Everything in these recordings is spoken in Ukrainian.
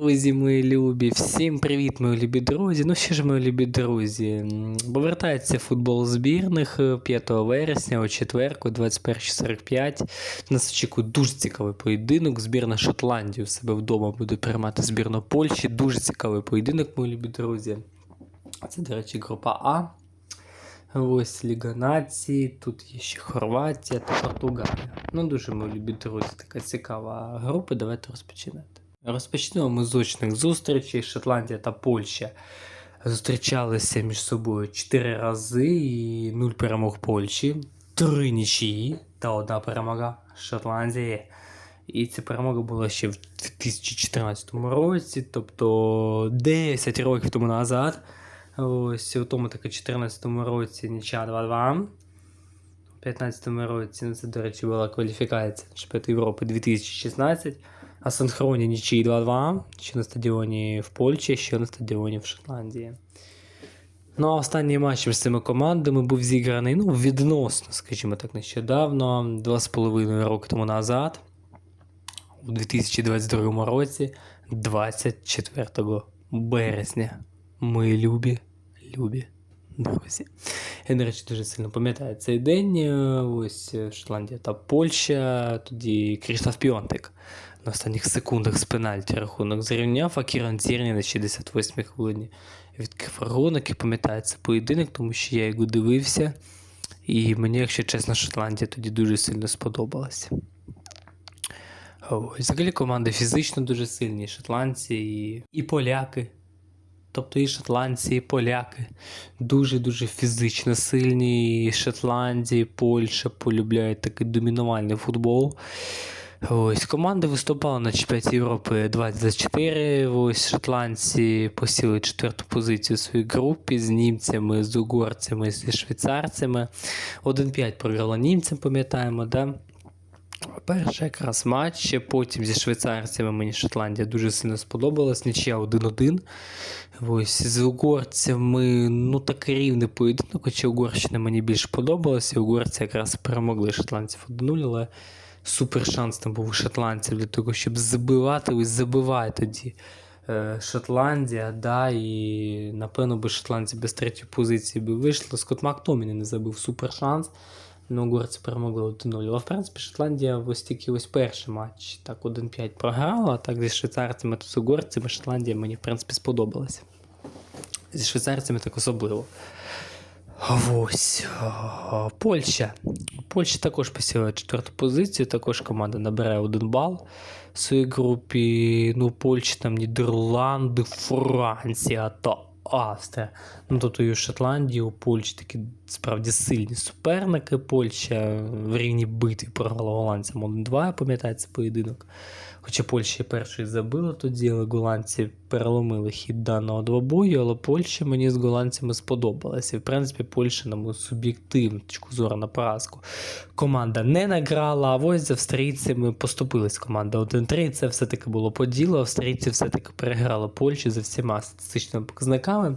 Друзі, мої любі, всім привіт, мої любі друзі. Ну що ж, мої любі друзі, повертається футбол збірних е, 5 вересня о четверку, 21.45. Нас очікує дуже цікавий поєдинок. Збірна Шотландії у себе вдома буде приймати збірну Польщі. Дуже цікавий поєдинок, мої любі друзі. Це, до речі, група А. Ось Ліга Нації, тут є ще Хорватія та Португалія. Ну, дуже мої любі друзі, така цікава група. Давайте розпочинати. Розпочнемо ми з очних зустрічей. Шотландія та Польща зустрічалися між собою 4 рази і 0 перемог Польщі, 3 нічиї та одна перемога Шотландії. І ця перемога була ще в 2014 році, тобто 10 років тому назад. Ось у тому таки 14 році нічия 2-2. У 15 році, ну це, до речі, була кваліфікація на чемпіонат Європи 2016. Асинхронні нічиї 2-2, що на стадіоні в Польщі, що на стадіоні в Шотландії. Ну, а останній матч між цими командами був зіграний ну, відносно, скажімо так, нещодавно, 2,5 роки тому назад, у 2022 році, 24 березня. Мої любі, любі друзі. Я, до речі, дуже сильно пам'ятаю цей день. е, Ось е, Шотландія та Польща. Тоді Кріштоф Піонтик на останніх секундах з пенальті рахунок зрівняв, а Кіран Тірні на 68-й хвилині відкрив рахунок і пам'ятаю цей поєдинок, тому що я його дивився. І мені, якщо чесно, Шотландія тоді дуже сильно сподобалася. Взагалі команди фізично дуже сильні, шотландці і, і поляки. Тобто і шотландці, і поляки дуже-дуже фізично сильні. І Шотландія, і Польща полюбляють такий домінувальний футбол. Ось команди виступали на чемпіонаті Європи 2024. Ось шотландці посіли четверту позицію у своїй групі з німцями, з угорцями, зі швейцарцями. 1-5 програла німцям, пам'ятаємо, да? Перший якраз матч, потім зі швейцарцями мені Шотландія дуже сильно сподобалась. Нічия 1-1. Ось з угорцями, ну такий рівний поєдинок, хоча Угорщина мені більше подобалася. Угорці якраз перемогли шотландців 1-0, але супер шанс там був у шотландців для того, щоб забивати. Ось забиває тоді е, Шотландія, да, і напевно би шотландці без третьої позиції би вийшли. Скотт Мактоміні не забив супер шанс. Ну, угорці перемогли 1-0. Але, в принципі, Шотландія ось тільки ось перший матч так 1-5 програла, а так зі швейцарцями та з угорцями Шотландія мені, в принципі, сподобалася. Зі швейцарцями так особливо. Ось. Польща. Польща також посіла четверту позицію, також команда набирає один бал в своїй групі. Ну, Польща, там Нідерланди, Франція та Австрія. Ну, тобто і у Шотландії, у Польщі такі справді сильні суперники. Польща в рівні битві програла голландцям 1-2, я пам'ятаю цей поєдинок. Хоча Польща перший забила тоді, але голландці переломили хід даного двобою, але Польща мені з голландцями сподобалася. І, в принципі, Польща, на мою суб'єктивну точку зору на поразку. Команда не награла, а ось з австрійцями поступилась команда 1-3. Це все-таки було по ділу. Австрійці все-таки переграли Польщу за всіма статистичними показниками.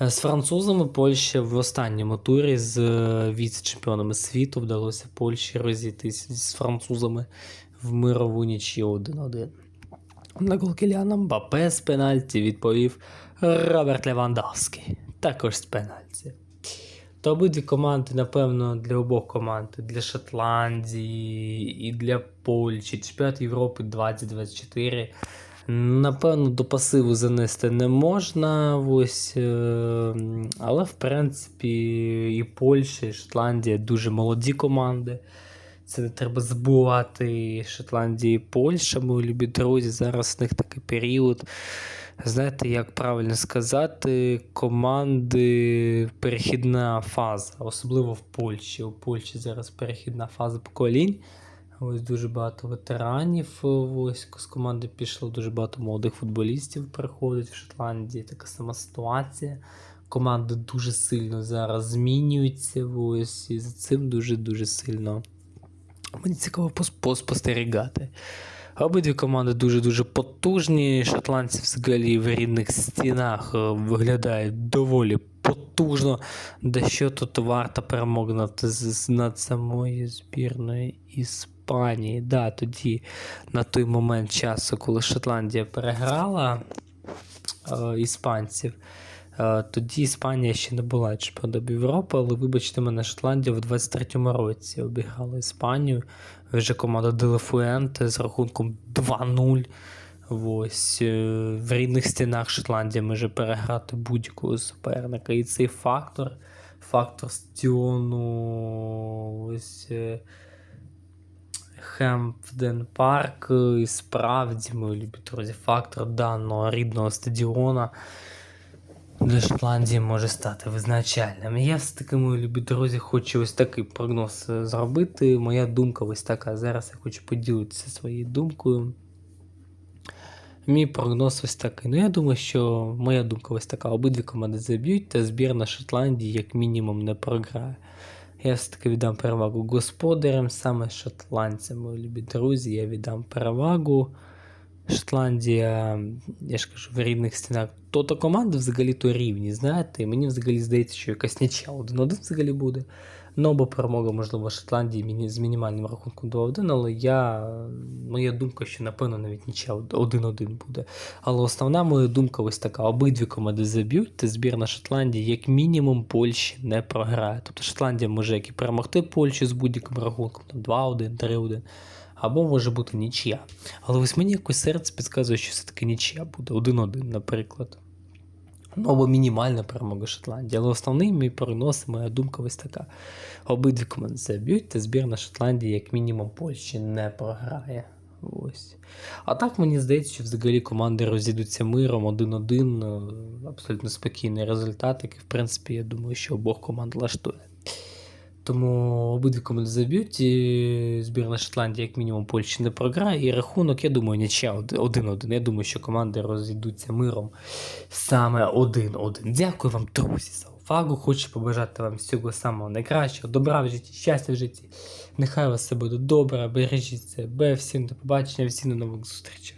Е, З французами Польща в останньому турі з е, віце-чемпіонами світу вдалося Польщі розійтись з французами в мирову нічию 1-1. На гол Кіліана Мбапе з пенальті відповів Роберт Левандовський. Також з пенальті. То обидві команди, напевно, для обох команд, для Шотландії і для Польщі, чемпіонат Європи 2024. Напевно, до пасиву занести не можна. Ось, е, але, в принципі, і Польща, і Шотландія дуже молоді команди. Це не треба забувати. І Шотландія і Польща, мої любі друзі. Зараз в них такий період. Знаєте, як правильно сказати, команди перехідна фаза, особливо в Польщі. У Польщі зараз перехідна фаза поколінь. Ось дуже багато ветеранів. Ось з команди пішло, дуже багато молодих футболістів приходить в Шотландії. Така сама ситуація. Команди дуже сильно зараз змінюються. Ось і за цим дуже-дуже сильно. Мені цікаво пос- поспостерігати. Обидві команди дуже-дуже потужні. Шотландці взагалі в рідних стінах е, виглядають доволі потужно. Де що тут варта перемог над, над самою збірною із Іспанії. Да, тоді на той момент часу, коли Шотландія переграла е, іспанців. Е, Тоді Іспанія ще не була чемпіоном Європи, але вибачте мене, Шотландія в 23-му році обіграла Іспанію. Вже команда Делефуенте з рахунком 2-0. Ось е, в рідних стінах Шотландія може переграти будь-якого суперника. І цей фактор, фактор стадіону, ось е, Хемпден Парк, і справді, мої любі друзі, фактор даного рідного стадіона для Шотландії може стати визначальним. Я все-таки, мої любі друзі, хочу ось такий прогноз е, зробити. Моя думка ось така. Зараз я хочу поділитися своєю думкою. Мій прогноз ось такий. Ну, я думаю, що моя думка ось така: обидві команди заб'ють, та збірна Шотландії як мінімум не програє. Я все-таки віддам перевагу господарям, саме шотландцям, мої любі друзі. Я віддам перевагу. Шотландія, я ж кажу, в рідних стінах. То-то команди взагалі то рівні, знаєте, і мені взагалі здається, що якась нічя 1-1 взагалі буде. Ну, або перемога, можливо, Шотландії з мінімальним рахунком 2-1, але я, моя думка, що напевно навіть нічя 1-1 буде. Але основна моя думка ось така: обидві команди заб'ють, та збірна Шотландії, як мінімум, Польщі не програє. Тобто Шотландія може як і перемогти Польщу з будь-яким рахунком, там 2-1, 3-1. Або може бути нічия. Але ось мені якось серце підказує, що все-таки нічия буде 1-1, наприклад. Ну, або мінімальна перемога Шотландії. Але основний мій прогноз, моя думка ось така. Обидві команди заб'ють, та збірна Шотландії, як мінімум, Польщі не програє. Ось. А так мені здається, що взагалі команди розійдуться миром 1-1, е, абсолютно спокійний результат, який, в принципі, я думаю, що обох команд влаштує. Тому обидві команди заб'ють, і збірна Шотландії, як мінімум, Польщі не програє. І рахунок, я думаю, нічия 1-1. Я думаю, що команди розійдуться миром саме 1-1. Дякую вам, друзі, за увагу. Хочу побажати вам всього самого найкращого, добра в житті, щастя в житті. Нехай у вас все буде добре, бережіть себе, всім до побачення, всім до нових зустрічей.